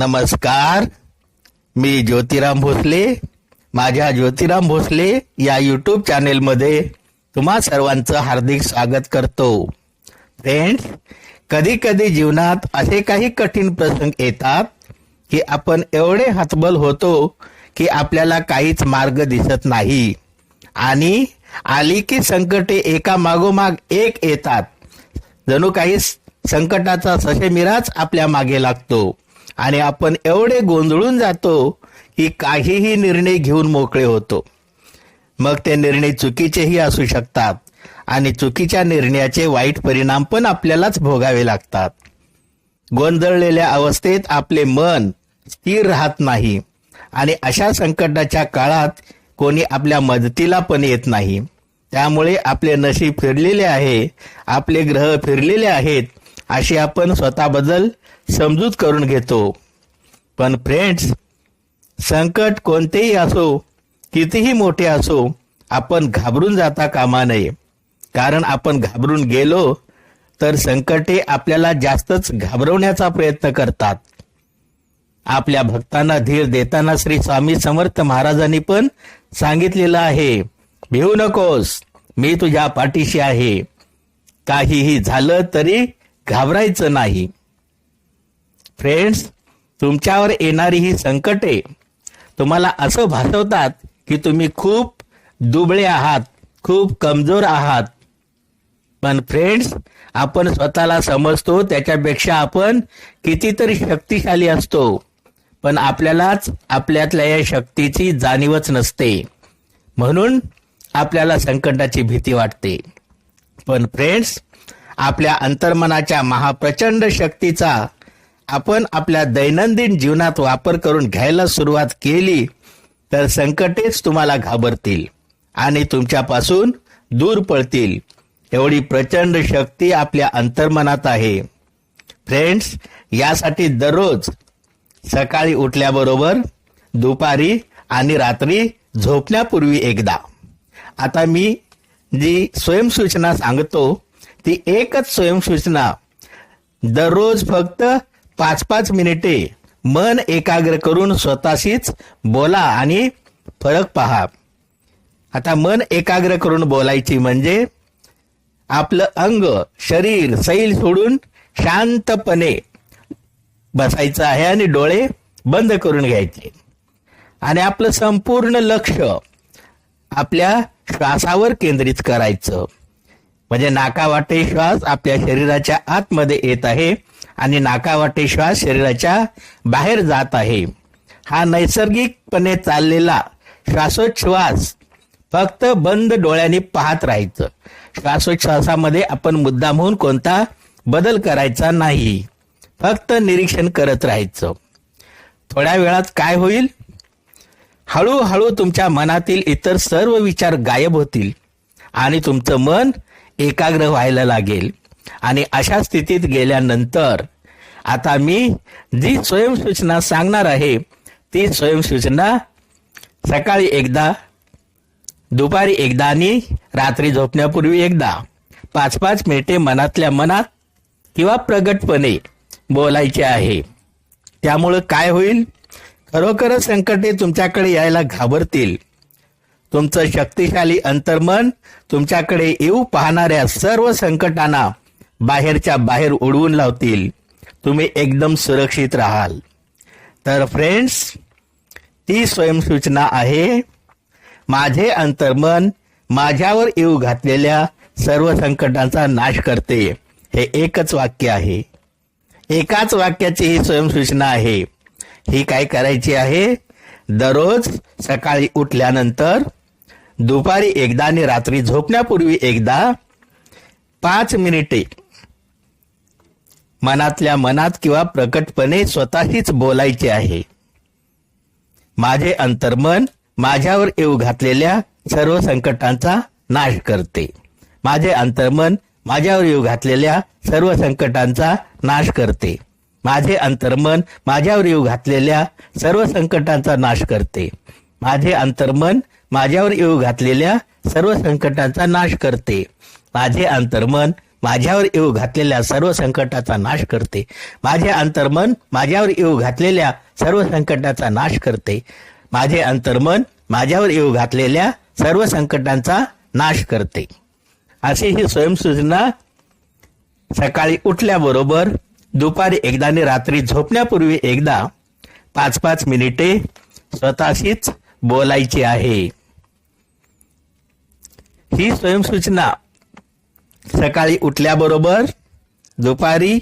नमस्कार मी ज्योतिराम भोसले माझ्या ज्योतिराम भोसले या यूट्यूब चॅनेलमध्ये तुम्हा सर्वांचं हार्दिक स्वागत करतो. फ्रेंड्स कधी कधी जीवनात असे काही कठीण प्रसंग येतात की आपण एवढे हतबल होतो की आपल्याला काहीच मार्ग दिसत नाही. आणि आली की संकटे एका मागोमाग एक येतात. जणू काही संकटाचा ससेमिराच आपल्या मागे लागतो. आणि आपण एवढे गोंधळून जातो की काहीही निर्णय घेऊन मोकळे होतो. मग ते निर्णय चुकीचेही असू शकतात आणि चुकीच्या निर्णयाचे वाईट परिणाम पण आपल्यालाच भोगावे लागतात. गोंधळलेल्या अवस्थेत आपले मन स्थिर राहत नाही आणि अशा संकटाच्या काळात कोणी आपल्या मदतीला पण येत नाही. त्यामुळे आपले नशीब फिरलेले आहे आपले ग्रह फिरलेले आहेत अशी आपण स्वतःबद्दल समजूत करून घेतो. पण फ्रेंड्स संकट कोणतेही असो कितीही मोठे असो आपण घाबरून जाता कामा नये. कारण आपण घाबरून गेलो तर संकटे आपल्याला जास्तच घाबरवण्याचा प्रयत्न करतात. आपल्या भक्तांना धीर देताना श्री स्वामी समर्थ महाराजांनी पण सांगितलेलं आहे भिवू नकोस मी तुझ्या पाठीशी आहे. काहीही झालं तरी घाबरायचं नाही. फ्रेंड्स तुमच्यावर येणारी ही संकटे तुम्हाला असं भासवतात की तुम्ही खूप दुबळे आहात खूप कमजोर आहात. पण फ्रेंड्स आपण स्वतःला समजतो त्याच्यापेक्षा आपण कितीतरी शक्तिशाली असतो. पण आपल्यालाच आपल्यातल्या या शक्तीची जाणीवच नसते. म्हणून आपल्याला संकटाची भीती वाटते. पण फ्रेंड्स आपल्या अंतर्मनाच्या महाप्रचंड शक्तीचा आपण आपल्या दैनंदिन जीवनात वापर करून घ्यायला सुरुवात केली तर संकटेच तुम्हाला घाबरतील आणि तुमच्यापासून दूर पळतील एवढी प्रचंड शक्ती आपल्या अंतर्मनात आहे. फ्रेंड्स यासाठी दररोज सकाळी उठल्याबरोबर दुपारी आणि रात्री झोपण्यापूर्वी एकदा. आता मी जी स्वयंसूचना सांगतो ती एकच स्वयंसूचना दररोज फक्त पाच पाच मिनिटे मन एकाग्र करून स्वतःशीच बोला आणि फरक पहा. आता मन एकाग्र करून बोलायची म्हणजे आपलं अंग शरीर सैल सोडून शांतपणे बसायचं आहे आणि डोळे बंद करून घ्यायचे. आणि आपलं संपूर्ण लक्ष आपल्या श्वासावर केंद्रित करायचं. म्हणजे नाकावाटे श्वास आपल्या शरीराच्या आतमध्ये येत आहे आणि नाकावाटे श्वास शरीराच्या बाहेर जात आहे. हा नैसर्गिकपणे चाललेला श्वासोच्छ्वास फक्त बंद डोळ्यांनी पाहत राहायचं. श्वासोच्छ्वासामध्ये आपण मुद्दा म्हणून कोणता बदल करायचा नाही. फक्त निरीक्षण करत राहायचं. थोड्या वेळात काय होईल? हळूहळू तुमच्या मनातील इतर सर्व विचार गायब होतील आणि तुमचं मन एकाग्र व्हायला लागेल. आणि अशा स्थितीत गेल्यानंतर आता मी जी स्वयंसूचना सांगणार आहे ती स्वयंसूचना सकाळी एकदा दुपारी एकदा आणि रात्री झोपण्यापूर्वी एकदा. पाच पाच मिनिटे मनातल्या मनात किंवा प्रगटपणे बोलायचे आहे. त्यामुळं काय होईल? खरोखरच संकटे तुमच्याकडे यायला घाबरतील. तुमचं शक्तिशाली अंतर्मन तुमच्याकडे येऊ पाहणाऱ्या सर्व संकटांना बाहेरच्या बाहेर उडवून लावतील. तुम्ही एकदम सुरक्षित राहाल. तर फ्रेंड्स ती स्वयंसूचना आहे माझे अंतर्मन माझ्यावर येऊ घातलेल्या सर्व संकटांचा नाश करते. हे एकच वाक्य आहे. एकाच वाक्याची ही स्वयंसूचना आहे. ही काय करायची आहे? दररोज सकाळी उठल्यानंतर दुपारी एकदा आणि रात्री झोपण्यापूर्वी एकदा पाच मिनिटे मनातल्या मनात किंवा प्रकटपणे स्वतःशीच बोलायचे आहे. माझे अंतर्मन माझ्यावर येऊ घातलेल्या सर्व संकटांचा नाश करते. माझे अंतर्मन माझ्यावर येऊ घातलेल्या सर्व संकटांचा नाश करते. माझे अंतर्मन माझ्यावर येऊ घातलेल्या सर्व संकटांचा नाश करते. माझे अंतर्मन माझ्यावर येऊ घातलेल्या सर्व संकटांचा नाश करते. माझे अंतर्मन माझ्यावर येऊ घातलेल्या सर्व संकटाचा नाश करते. माझे अंतर्मन माझ्यावर येऊ घातलेल्या सर्व संकटाचा नाश करते. माझे अंतर्मन माझ्यावर येऊ घातलेल्या सर्व संकटांचा नाश करते. अशी ही स्वयंसूचना सकाळी उठल्याबरोबर दुपारी एकदा आणि रात्री झोपण्यापूर्वी एकदा पाच पाच मिनिटे स्वतःशीच बोलायची आहे. ही स्वयंसूचना. सकाळी उठल्याबरोबर दुपारी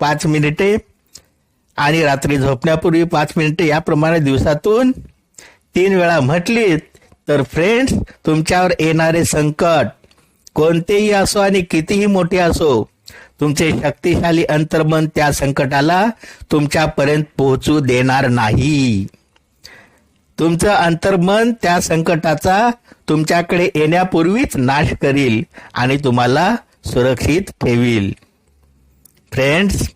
पाच मिनिटे आणि रात्री झोपण्यापूर्वी पाच मिनिटे याप्रमाणे दिवसातून तीन वेळा म्हटलीत तर फ्रेंड्स तुमच्यावर येणारे संकट कोणतेही असो आणि कितीही मोठे असो तुमचे शक्तिशाली अंतर्मन त्या संकटाला तुमच्यापर्यंत पोहोचू देणार नाही. तुमचं अंतर्मन त्या संकटाचा तुमच्याकडे येण्यापूर्वीच नाश करील आणि तुम्हाला सुरक्षित ठेवील. फ्रेंड्स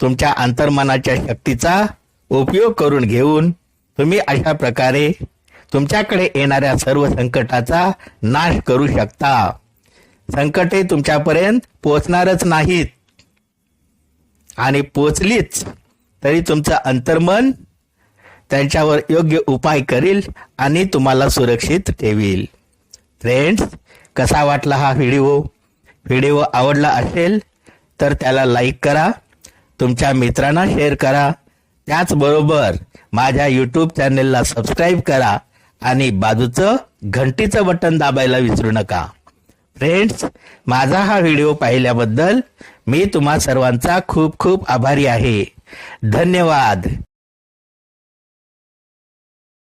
तुमच्या अंतर्मनाच्या शक्तीचा उपयोग करून घेऊन तुम्ही अशा प्रकारे तुमच्याकडे येणाऱ्या सर्व संकटाचा नाश करू शकता. संकटे तुमच्यापर्यंत पोचणारच नाहीत. आणि पोचलीच तरी तुमचं अंतर्मन त्यांच्यावर योग्य उपाय करील आणि तुम्हाला सुरक्षित ठेवील. फ्रेंड्स कसा वाटला हा व्हिडिओ? व्हिडिओ आवडला असेल तर त्याला लाईक करा तुमच्या मित्रांना शेअर करा त्याचबरोबर माझ्या यूट्यूब चॅनेलला सबस्क्राईब करा आणि बाजूचं घंटीचं बटन दाबायला विसरू नका. फ्रेंड्स माझा हा व्हिडिओ पाहिल्याबद्दल मी तुम्हा सर्वांचा खूप खूप आभारी आहे. धन्यवाद.